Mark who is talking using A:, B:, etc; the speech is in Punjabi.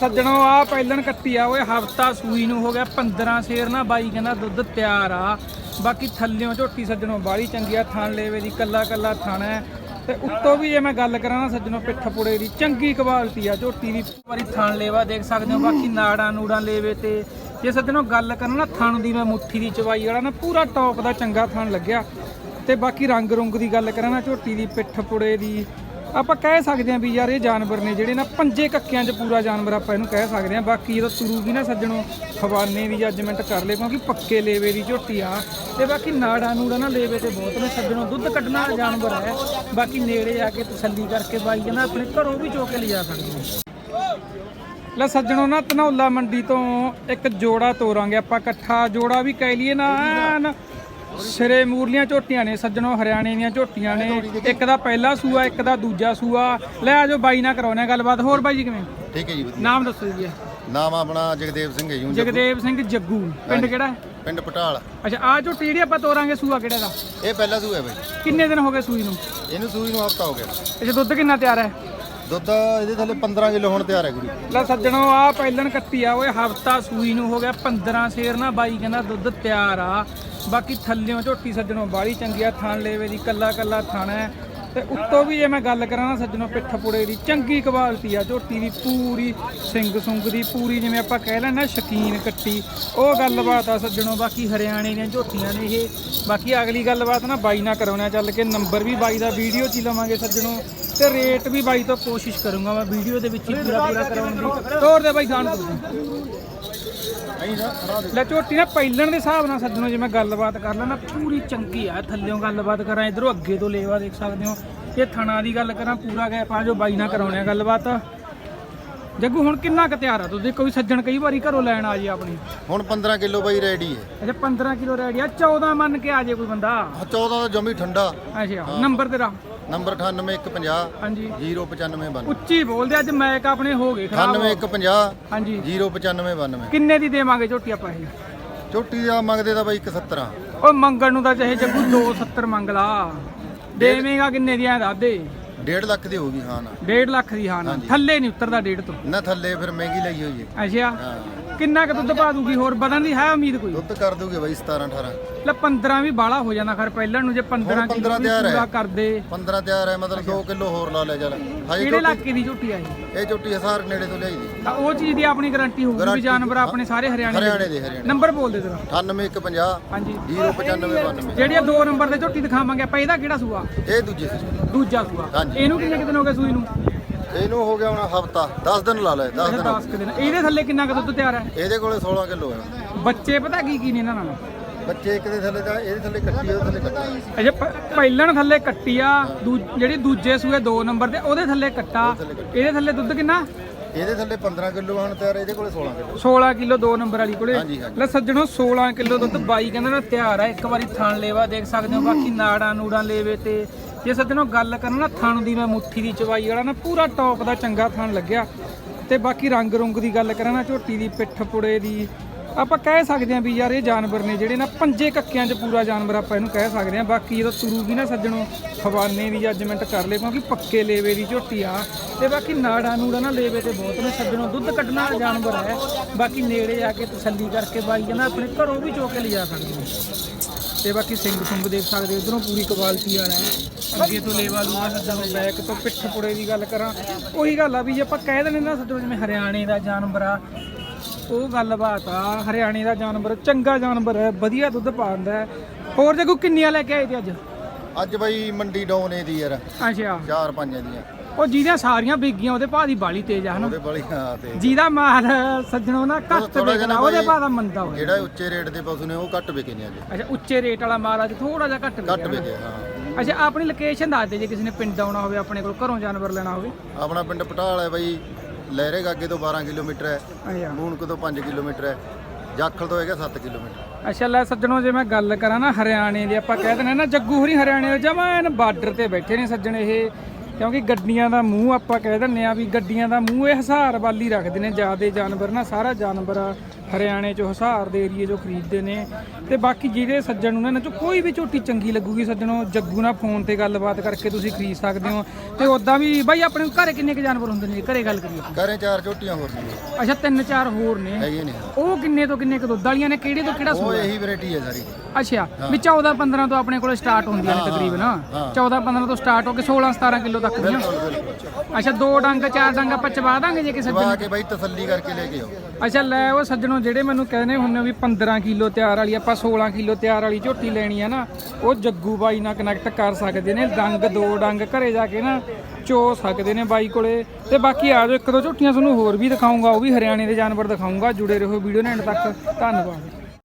A: ਸੱਜਣੋ ਆ ਪਹਿਲਣ ਕੱਟੀ ਆ, ਓਏ ਹਫਤਾ ਸੂਈ ਨੂੰ ਹੋ ਗਿਆ 15 ਸ਼ੇਰ ਨਾ, ਬਾਈ ਕਹਿੰਦਾ ਦੁੱਧ ਤਿਆਰ ਆ। ਬਾਕੀ ਥੱਲਿਓਂ ਝੋਟੀ ਸੱਜਣੋ ਬਾੜੀ ਚੰਗੀ ਆ, ਥਣ ਲੇਵੇ ਦੀ, ਕੱਲਾ ਕੱਲਾ ਥਣ ਹੈ। ਤੇ ਉੱਤੋਂ ਵੀ ਜੇ ਮੈਂ ਗੱਲ ਕਰਾਂ ਨਾ ਸੱਜਣੋ, ਪਿੱਠ ਪੁੜੇ ਦੀ, ਚੰਗੀ ਕੁਆਲਿਟੀ ਆ, ਝੋਟੀ ਦੀ ਵਾਰੀ ਥਣ ਲੇਵਾ ਦੇਖ ਸਕਦੇ ਹੋ, ਬਾਕੀ ਨਾੜਾਂ ਨੂੜਾਂ ਲੇਵੇ ਤੇ। ਜੇ ਸੱਜਣੋ ਗੱਲ ਕਰਾਂ ਨਾ ਥਣ ਦੀ, ਮੈਂ ਮੁੱਠੀ ਦੀ, ਚਵਾਈ ਵਾਲਾ ਨਾ, ਪੂਰਾ ਟੌਪ ਦਾ ਚੰਗਾ ਥਣ ਲੱਗਿਆ। ਤੇ ਬਾਕੀ ਰੰਗ ਰੁੰਗ ਦੀ ਗੱਲ ਕਰਾਂ ਨਾ, ਝੋਟੀ ਦੀ, ਪਿੱਠ ਪੁੜੇ ਦੀ ਆਪਾਂ ਕਹਿ ਸਕਦੇ ਹਾਂ ਵੀ ਯਾਰ ਇਹ ਜਾਨਵਰ ਨੇ ਜਿਹੜੇ ਨਾ ਪੰਜੇ ਕੱਕਿਆਂ 'ਚ ਪੂਰਾ ਜਾਨਵਰ ਆਪਾਂ ਇਹਨੂੰ ਕਹਿ ਸਕਦੇ ਹਾਂ। ਬਾਕੀ ਇਹਦਾ ਤੁਰੂ ਵੀ ਨਾ ਸੱਜਣੋ, ਹਵਾਨੇ ਦੀ ਜੱਜਮੈਂਟ ਕਰ ਲੈ ਕਿਉਂਕਿ ਪੱਕੇ ਲੇਵੇ ਦੀ ਝੋਟੀ ਆ। ਤੇ ਬਾਕੀ ਨਾੜਾ ਨੂੜਾ ਨਾ ਲੇਵੇ ਤੇ ਬਹੁਤ ਨੇ। ਸੱਜਣੋ, ਦੁੱਧ ਕੱਢਣਾ ਜਾਨਵਰ ਹੈ। ਬਾਕੀ ਨੇੜੇ ਆ ਕੇ ਤਸੱਲੀ ਕਰਕੇ ਬਾਈ ਕਹਿੰਦਾ ਆਪਣੇ ਘਰੋਂ ਵੀ ਚੋ ਕੇ ਲਿਜਾ ਸਕਦੇ ਹਾਂ। ਲੈ ਸੱਜਣੋ, ਨਾ ਧਨੌਲਾ ਮੰਡੀ ਤੋਂ ਇੱਕ ਜੋੜਾ ਤੋਰਾਂਗੇ ਆਪਾਂ। ਇਕੱਠਾ ਜੋੜਾ ਵੀ ਕਹਿ ਲਈਏ ਨਾ। ਸਿਰੇ ਮੂਰਲੀਆਂ ਝੋਟੀਆਂ ਨੇ ਸੱਜਣੋ ਹਰਿਆਣੇ ਦੀਆਂ ਝੋਟੀਆਂ ਨੇ। ਇੱਕ ਦਾ ਪਹਿਲਾ ਸੂਆ ਇੱਕ ਦਾ ਦੂਜਾ ਸੂਆ। ਲੈ ਆਜੋ ਬਾਈ ਨਾਲ ਕਰਾਉਣੇ ਗੱਲਬਾਤ। ਹੋਰ ਬਾਈ ਜੀ ਕਿਵੇਂ?
B: ਠੀਕ ਹੈ ਜੀ ਵਧੀਆ।
A: ਨਾਮ ਦੱਸੋ ਜੀ।
B: ਨਾਮ ਆਪਣਾ ਜਗਦੇਵ ਸਿੰਘ ਹੈ ਜੀ
A: ਜਗਦੇਵ ਸਿੰਘ ਜੱਗੂ। ਪਿੰਡ ਕਿਹੜਾ? ਹੈ
B: ਪਿੰਡ ਪਟਾਲ।
A: ਅੱਛਾ ਆ ਝੋਟੀ ਜਿਹੜੀ ਆਪਾਂ ਤੋਰਾਂਗੇ ਸੂਆ ਕਿਹੜਾ ਦਾ?
B: ਇਹ ਪਹਿਲਾ ਸੂ ਹੈ ਬਾਈ।
A: ਕਿੰਨੇ ਦਿਨ ਹੋ ਗਏ ਸੂਈ ਨੂੰ?
B: ਇਹਨੂੰ ਸੂਈ ਨੂੰ ਹਫਤਾ ਹੋ ਗਿਆ।
A: ਅੱਛਾ ਦੁੱਧ ਕਿੰਨਾ ਤਿਆਰ ਹੈ?
B: ਦੁੱਧ ਇਹਦੇ ਥੱਲੇ 15 ਕਿਲੋ ਹੁਣ ਤਿਆਰ ਹੈ ਗੁਰੂ।
A: ਲੈ ਸੱਜਣੋ ਆ ਪਹਿਲਣ ਕੱਟੀ ਆ ਓਏ ਹਫਤਾ ਸੂਈ ਨੂੰ ਹੋ ਗਿਆ 15 ਸ਼ੇਰ ਨਾ ਬਾਈ ਕਹਿੰਦਾ ਦੁੱਧ ਤਿਆਰ ਆ। ਬਾਕੀ ਥੱਲਿਓਂ ਝੋਟੀ ਸੱਜਣੋ ਬਾੜੀ ਚੰਗੀ ਆ, ਥਣ ਲੇਵੇ ਦੀ ਕੱਲਾ ਕੱਲਾ ਥਣ ਹੈ। ਤੇ ਉੱਤੋਂ ਵੀ ਜੇ ਮੈਂ ਗੱਲ ਕਰਾਂ ਨਾ ਸੱਜਣੋ ਪਿੱਠ ਪੁੜੇ ਦੀ, ਚੰਗੀ ਕੁਆਲਿਟੀ ਆ ਝੋਟੀ ਦੀ, ਪੂਰੀ ਸਿੰਘ ਸੁੰਗ ਦੀ, ਪੂਰੀ ਜਿਵੇਂ ਆਪਾਂ ਕਹਿ ਲੈਣਾ ਸ਼ਕੀਨ ਕੱਟੀ। ਉਹ ਗੱਲਬਾਤ ਆ ਸੱਜਣੋ, ਬਾਕੀ ਹਰਿਆਣੇ ਦੀਆਂ ਝੋਟੀਆਂ ਨੇ ਇਹ। ਬਾਕੀ ਅਗਲੀ ਗੱਲਬਾਤ ਨਾ ਬਾਈ ਨਾਲ ਕਰਾਉਣਾ ਚੱਲ ਕੇ ਨੰਬਰ ਵੀ ਬਾਈ ਦਾ, ਵੀਡੀਓ 'ਚ ਹੀ ਲਵਾਂਗੇ ਸੱਜਣੋ। ਤੇ ਰੇਟ ਵੀ ਬਾਈ ਤੋਂ ਕੋਸ਼ਿਸ਼ ਕਰੂੰਗਾ ਮੈਂ, ਵੀਡੀਓ ਦੇ ਵਿੱਚ ਹੀ ਪੂਰਾ ਪੂਰਾ ਕਰਾਉਣ ਦੀ। ਤੋਰ ਦੇ ਬਾਈ ਖਾਣ ਤੋਂ ਲੈ ਝੋਟੀ ਨਾ ਪਹਿਲਣ ਦੇ ਹਿਸਾਬ ਨਾਲ ਸੱਜਣੋ ਜੇ ਮੈਂ ਗੱਲਬਾਤ ਕਰ ਲੈਣਾ ਪੂਰੀ ਚੰਗੀ ਆ। ਥੱਲਿਓਂ ਗੱਲਬਾਤ ਕਰਾਂ ਇਧਰੋਂ ਅੱਗੇ ਤੋਂ ਲੇਵਾ ਦੇਖ ਸਕਦੇ ਹੋ। ਇਹ ਥਣਾ ਦੀ ਗੱਲ ਕਰਾਂ ਪੂਰਾ ਗਏ ਪਾ ਜੋ ਬਾਈ ਨਾਲ ਕਰਾਉਣੇ ਆ ਗੱਲਬਾਤ। ਜੱਗੂ ਹੁਣ ਕਿੰਨਾ ਕੁ ਤਿਆਰ ਆ? ਤੁਸੀਂ ਕੋਈ ਸੱਜਣ ਕਈ ਵਾਰੀ ਘਰੋਂ ਲੈਣ ਆ ਜੇ ਆਪਣੀ।
B: ਹੁਣ 15 ਕਿਲੋ ਬਾਈ ਰੈਡੀ ਹੈ।
A: ਅੱਛਾ 15 ਕਿਲੋ ਰੈਡੀ ਆ। 14 ਮੰਨ ਕੇ ਆ ਜੇ ਕੋਈ ਬੰਦਾ।
B: ਆਹ 14 ਦਾ ਜਮੀ ਠੰਡਾ।
A: ਅੱਛਾ ਨੰਬਰ ਤੇਰਾ।
B: ਨੰਬਰ 98150
A: ਹਾਂਜੀ।
B: 09592
A: ਉੱਚੀ ਬੋਲਦੇ ਅੱਜ ਮੈਕ ਆਪਣੇ ਹੋ ਗਏ ਖਰਾਬ
B: 98150
A: ਹਾਂਜੀ।
B: 09592
A: ਕਿੰਨੇ ਦੀ ਦੇਵਾਂਗੇ ਝੋਟੀ ਆਪਾਂ ਇਹ?
B: ਛੋਟੀ ਦਾ ਮੰਗਦੇ ਤਾਂ ਬਾਈ 170 ਆ।
A: ਉਹ ਮੰਗਣ ਨੂੰ ਤਾਂ ਚਾਹੇ ਜੱਗੂ 270 ਮੰਗ ਲਾ। ਦੇਵੇਂਗਾ ਕਿੰਨੇ ਦੀਆਂ ਦੱਸ ਦੇ।
B: 1.5 ਲੱਖ ਦੀ ਹੋਊਗੀ ਹਾਂ ਨਾ।
A: 1.5 ਲੱਖ ਦੀ ਹਾਂ ਨਾ। ਥੱਲੇ ਨਹੀਂ ਉਤਰਦਾ ਡੇਢ ਤੋਂ।
B: ਨਾ ਥੱਲੇ ਫਿਰ ਮਹਿੰਗੀ ਲਈ ਹੋਈ ਹੈ
A: ਅੱਛਾ।
B: ਹਾਂ।
A: ਕਿੰਨਾ ਕੁ ਦੁੱਧ ਪਾ ਦੂਗੀ? ਹੋਰ ਵਧਣ ਦੀ ਹੈ ਉਮੀਦ ਕੋਈ?
B: ਦੁੱਧ ਕਰ ਦੂਗੇ ਬਾਈ 17 18
A: ਲੈ 15 ਵੀ ਬਾਲਾ ਹੋ ਜਾਂਦਾ ਖਰ ਪਹਿਲਾਂ ਨੂੰ ਜੇ 15
B: ਹੁਣ
A: ਕਿਲੋ
B: 15
A: ਵੀ
B: ਤਿਆਰ ਹੈ।
A: ਕਰਦੇ
B: 15 ਤਿਆਰ ਹੈ ਮਤਲਬ 2 ਕਿਲੋ ਹੋਰ ਲਾ ਲੈ ਚੱਲ।
A: ਕਿਹੜੇ ਇਲਾਕੇ ਦੀ ਝੋਟੀ ਆ ਇਹ?
B: ਇਹ ਚੋਟੀ ਹਸਾਰ ਨੇੜੇ ਤੋਂ ਲਿਆਈ ਦੀ।
A: ਤਾਂ ਉਹ ਚੀਜ਼ ਦੀ ਆਪਣੀ ਗਾਰੰਟੀ ਹੋਊਗੀ ਵੀ
B: Guarantee,
A: ਜਾਨਵਰ ਆਪਣੇ ਸਾਰੇ ਹਰਿਆਣੇ ਦੇ
B: ਹਰਿਆਣੇ ਦੇ ਹਰਿਆਣੇ
A: ਨੰਬਰ ਬੋਲ ਦੇ ਤੇਰਾ
B: 9850
A: ਹਾਂਜੀ।
B: 09592
A: ਜਿਹੜੀਆਂ ਦੋ ਨੰਬਰ ਦੇ ਝੋਟੀ ਦਿਖਾਵਾਂਗੇ ਆਪਾਂ ਇਹਦਾ ਕਿਹੜਾ ਸੂਆ?
B: ਇਹ ਦੂਜੀ ਸੀ
A: ਦੂਜਾ ਸੂਆ।
B: ਹਾਂਜੀ।
A: ਇਹਨੂੰ ਕਿੰਨੇ ਕੁ ਦਿਨ ਹੋ ਗਏ ਸੂਈ ਨੂੰ?
B: ਇਹਨੂੰ ਹੋ ਗਿਆ ਹੁਣ ਹਫਤਾ 10 ਦਿਨ ਲਾ ਲੈ 10 ਦਿਨ।
A: 10 ਕੁ ਦਿਨ। ਇਹਦੇ ਥੱਲੇ ਕਿੰਨਾ ਕੁ ਦੁੱਧ ਤਿਆਰ ਹੈ?
B: ਇਹਦੇ ਕੋਲੇ 16 ਕਿਲੋ ਹੈ
A: ਬੱਚੇ ਪਤਾ ਕੀ ਕੀ ਨੇ ਇਹਨਾਂ ਨਾਲ?
B: ਬੱਚੇ ਇੱਕ ਦੇ ਥੱਲੇ ਦਾ ਇਹਦੇ ਥੱਲੇ ਕੱਟੀ ਉਹਦੇ ਥੱਲੇ ਕੱਟੀ।
A: ਅਜੇ ਪਹਿਲਣ ਥੱਲੇ ਕੱਟੀ ਆ ਦੂ- ਜਿਹੜੀ ਦੂਜੇ ਸੂਏ 2 ਨੰਬਰ ਤੇ ਉਹਦੇ ਥੱਲੇ ਕੱਟਾ। ਇਹਦੇ ਥੱਲੇ ਦੁੱਧ ਕਿੰਨਾ?
B: ਇਹਦੇ ਥੱਲੇ 15 ਕਿਲੋ ਹੁਣ ਤਿਆਰ ਇਹਦੇ ਕੋਲੇ 16 ਕਿਲੋ।
A: 16 ਕਿਲੋ 2 ਨੰਬਰ ਵਾਲੀ ਕੋਲੇ। ਲੈ ਸੱਜਣੋ 16 ਕਿਲੋ ਦੁੱਧ ਬਾਈ ਕਹਿੰਦਾ ਨਾ ਤਿਆਰ ਆ ਇੱਕ ਵਾਰੀ ਥਣ ਲੇਵਾ ਦੇਖ ਸਕਦੇ ਹੋ ਬਾਕੀ ਨਾੜਾਂ ਨੂੜਾਂ ਲੇਵੇ ਤੇ ਜੇ ਸੱਜਣੋ ਗੱਲ ਕਰਾਂ ਨਾ ਥਣ ਦੀ ਮੈਂ ਮੁੱਠੀ ਦੀ ਚਵਾਈ ਵਾਲਾ ਨਾ ਪੂਰਾ ਟੌਪ ਦਾ ਚੰਗਾ ਥਣ ਲੱਗਿਆ ਤੇ ਬਾਕੀ ਰੰਗ ਰੁੰਗ ਦੀ ਗੱਲ ਕਰਾਂ ਨਾ ਝੋਟੀ ਦੀ, ਪਿੱਠ ਪੁੜੇ ਦੀ ਆਪਾਂ ਕਹਿ ਸਕਦੇ ਹਾਂ ਵੀ ਯਾਰ ਇਹ ਜਾਨਵਰ ਨੇ ਜਿਹੜੇ ਨਾ ਪੰਜੇ ਕੱਕਿਆਂ 'ਚ ਪੂਰਾ ਜਾਨਵਰ ਆਪਾਂ ਇਹਨੂੰ ਕਹਿ ਸਕਦੇ ਹਾਂ। ਬਾਕੀ ਇਹਦਾ ਤੁਰੂ ਵੀ ਨਾ ਸੱਜਣੋ, ਹਵਾਨੇ ਦੀ ਜੱਜਮੈਂਟ ਕਰ ਲੈ ਕਿਉਂਕਿ ਪੱਕੇ ਲੇਵੇ ਦੀ ਝੋਟੀ ਆ। ਤੇ ਬਾਕੀ ਨਾੜਾ ਨੂੜਾ ਨਾ ਲੇਵੇ ਤੇ ਬਹੁਤ ਨੇ ਸੱਜਣੋ, ਦੁੱਧ ਕੱਢਣ ਵਾਲਾ ਜਾਨਵਰ ਹੈ। ਬਾਕੀ ਨੇੜੇ ਆ ਕੇ ਤਸੱਲੀ ਕਰਕੇ ਬਾਈ ਕਹਿੰਦਾ ਆਪਣੇ ਘਰੋਂ ਵੀ ਚੋ ਕੇ ਲਿਜਾ ਸਕਦੇ ਹੋ। ਤੇ ਬਾਕੀ ਸਿੰਘ ਸੁੰਗ ਦੇਖ ਸਕਦੇ ਹੋ ਪੂਰੀ ਕੁਆਲਿਟੀ ਵਾਲਾ ਹੈ। ਅੱਗੇ ਤੋਂ ਲੇਵਾ ਲੂਆ ਸੱਜਣੋ ਬੈਕ ਤੋਂ ਪਿੱਠ ਪੁੜੇ ਦੀ ਗੱਲ ਕਰਾਂ। ਉਹੀ ਗੱਲ ਆ ਵੀ ਜੇ ਆਪਾਂ ਕਹਿ ਦਿੰਦੇ ਨਾ ਸੱਜਣੋ, ਜਿਵੇਂ ਹਰਿਆਣੇ ਦਾ ਜਾਨਵਰ ਆ ਉਹ ਗੱਲਬਾਤ ਆ ਹਰਿਆਣੇ ਦਾ ਜਾਨਵਰ ਚੰਗਾ ਜਾਨਵਰ ਹੈ ਵਧੀਆ ਦੁੱਧ ਪਾਉਂਦਾ ਹੈ। ਹੋਰ ਦੇਖੋ ਕਿੰਨੀਆਂ ਲੈ ਕੇ ਆਏ ਤੇ ਅੱਜ?
B: ਅੱਜ ਬਾਈ ਮੰਡੀ ਡਾਊਨ ਇਹਦੀ ਯਾਰ।
A: ਅੱਛਾ।
B: ਚਾਰ ਪੰਜਾਂ ਦੀਆਂ।
A: ਉਹ ਜਿਹਦੀਆਂ ਸਾਰੀਆਂ ਵਿਗੀਆਂ ਉਹਦੇ ਭਾਅ ਦੀ ਬਾਲੀ ਤੇਜ਼ ਆ ਹਨਾ?
B: ਉਹਦੇ ਬੜੀ ਹਾਂ ਤੇ
A: ਜਿਹਦਾ ਮਾਲ ਸੱਜਣੋ ਨਾ ਘੱਟ ਵਿਕਦਾ ਉਹਦੇ ਭਾਅ ਦਾ ਮੰਦਾ ਹੋਇਆ।
B: ਜਿਹੜਾ ਉੱਚੇ ਰੇਟ ਦੇ ਪਸ਼ੂ ਨੇ ਉਹ ਘੱਟ ਵਿਕੇ ਨੇ ਅੱਜ।
A: ਅੱਛਾ ਉੱਚੇ ਰੇਟ ਵਾਲਾ ਮਾਲ ਅੱਜ ਥੋੜਾ ਜਿਹਾ ਘੱਟ
B: ਘੱਟ
A: ਵਿਕਿਆ।
B: ਵਿਕੇ ਹਾਂ।
A: ਅੱਛਾ ਆਪਣੀ ਲੋਕੇਸ਼ਨ ਦੱਸ ਦੇ ਜੇ ਕਿਸੇ ਨੇ ਪਿੰਡ ਆਉਣਾ ਹੋਵੇ ਆਪਣੇ ਕੋਲ ਘਰੋਂ ਜਾਨਵਰ ਲੈਣਾ ਹੋਵੇ।
B: ਆਪਣਾ ਪਿੰਡ ਪਟਾਲ ਹੈ ਬਾਈ। ਲਹਿਰੇ ਗਾਗੇ ਤੋਂ 12 ਕਿਲੋਮੀਟਰ ਹੈ ਮੂਨਕ ਤੋਂ 5 ਕਿਲੋਮੀਟਰ ਹੈ ਜਾਖਲ ਤੋਂ ਹੈਗਾ 7 ਕਿਲੋਮੀਟਰ।
A: ਅੱਛਾ ਲੈ ਸੱਜਣੋ ਜੇ ਮੈਂ ਗੱਲ ਕਰਾਂ ਨਾ ਹਰਿਆਣੇ ਦੇ ਆਪਾਂ ਕਹਿ ਦਿੰਦੇ ਨਾ ਜੱਗੂ ਹਰੀ ਹਰਿਆਣੇ ਦੇ ਜਮਾਂ ਐਨ ਬਾਰਡਰ ਤੇ ਬੈਠੇ ਨੇ ਸੱਜਣ ਇਹ ਕਿਉਂਕਿ ਗੱਡੀਆਂ ਦਾ ਮੂੰਹ ਆਪਾਂ ਕਹਿ ਦਿੰਨੇ ਆ ਵੀ ਗੱਡੀਆਂ ਦਾ ਮੂੰਹ ਇਹ ਹਸਾਰ ਵਾਲੀ ਰੱਖਦੇ ਨੇ ਜਿਆਦੇ ਜਾਨਵਰ ਨਾ ਸਾਰਾ ਜਾਨਵਰ ਹਰਿਆਣੇ ਚੋਂ ਹਸਾਰ ਦੇ ਏਰੀਏ ਚੋਂ ਖਰੀਦਦੇ ਨੇ ਤੇ ਬਾਕੀ ਜਿਹੜੇ ਸੱਜਣ ਨੂੰ ਇਹਨਾਂ ਚੋਂ ਕੋਈ ਵੀ ਝੋਟੀ ਚੰਗੀ ਲੱਗੂਗੀ ਸੱਜਣੋ ਜੱਗੂ ਨਾਲ ਫੋਨ ਤੇ ਗੱਲਬਾਤ ਕਰਕੇ ਤੁਸੀਂ ਖਰੀਦ ਸਕਦੇ ਹੋ। ਤੇ ਉਦਾਂ ਵੀ ਬਾਈ ਆਪਣੇ ਘਰੇ ਕਿੰਨੇ ਕੁ ਜਾਨਵਰ ਹੁੰਦੇ ਨੇ? ਘਰੇ ਗੱਲ ਕਰੀਏ।
B: ਕਰੇ ਚਾਰ ਝੋਟੀਆਂ ਹੋਰ ਨੇ।
A: ਅੱਛਾ ਤਿੰਨ ਚਾਰ ਹੋਰ ਨੇ।
B: ਹੈਗੇ ਨੇ।
A: ਉਹ ਕਿੰਨੇ ਤੋਂ ਕਿੰਨੇ ਕੁ ਦੁੱਧ ਵਾਲੀਆਂ ਨੇ? ਕਿਹੜੇ ਤੋਂ ਕਿਹੜਾ
B: ਉਹ
A: ਸੂਆ?
B: ਇਹੀ ਵੈਰਾਈਟੀ ਹੈ ਸਾਰੀ।
A: ਅੱਛਾ ਵੀ 14 15 ਤੋਂ ਆਪਣੇ ਕੋਲ ਸਟਾਰਟ ਹੁੰਦੀਆਂ ਨੇ ਤਕਰੀਬਨ। 14 15 ਤੋਂ ਸਟਾਰਟ ਹੋ ਕੇ 16 17 ਕਿਲੋ ਤੱਕ ਦੀਆਂ। ਅੱਛਾ ਦੋ ਡੰਗ ਚਾਰ ਡੰਗ ਆਪਾਂ ਦਾਂਗੇ ਜੇ ਕਿਸੇ
B: ਚਵਾ ਕੇ ਬਾਈ ਤਸੱਲੀ ਕਰਕੇ ਲੈ ਕੇ ਆਓ।
A: ਅੱਛਾ ਲੈ ਉਹ ਸੱਜਣੋ ਜਿਹੜੇ ਮੈਨੂੰ ਕਹਿੰਦੇ ਹੁੰਦੇ ਵੀ 15 ਕਿਲੋ ਤਿਆਰ ਵਾਲੀ, ਆਪਾਂ 16 ਕਿਲੋ ਤਿਆਰ ਵਾਲੀ ਝੋਟੀ ਲੈਣੀ ਹੈ ਨਾ, ਉਹ ਜੱਗੂ ਬਾਈ ਨਾਲ ਕਨੈਕਟ ਕਰ ਸਕਦੇ ਨੇ, ਡੰਗ, ਦੋ ਡੰਗ ਘਰੇ ਜਾ ਕੇ ਨਾ ਚੋ ਸਕਦੇ ਨੇ ਬਾਈ ਕੋਲੇ। ਤੇ ਬਾਕੀ ਆ ਜਾਓ, ਇੱਕ ਦੋ ਝੋਟੀਆਂ ਤੁਹਾਨੂੰ ਹੋਰ ਵੀ ਦਿਖਾਉਂਗਾ, ਉਹ ਵੀ ਹਰਿਆਣੇ ਦੇ ਜਾਨਵਰ ਦਿਖਾਉਂਗਾ, ਜੁੜੇ ਰਹੋ ਵੀਡੀਓ ਨਾਲ ਐਂਡ ਤੱਕ। ਧੰਨਵਾਦ।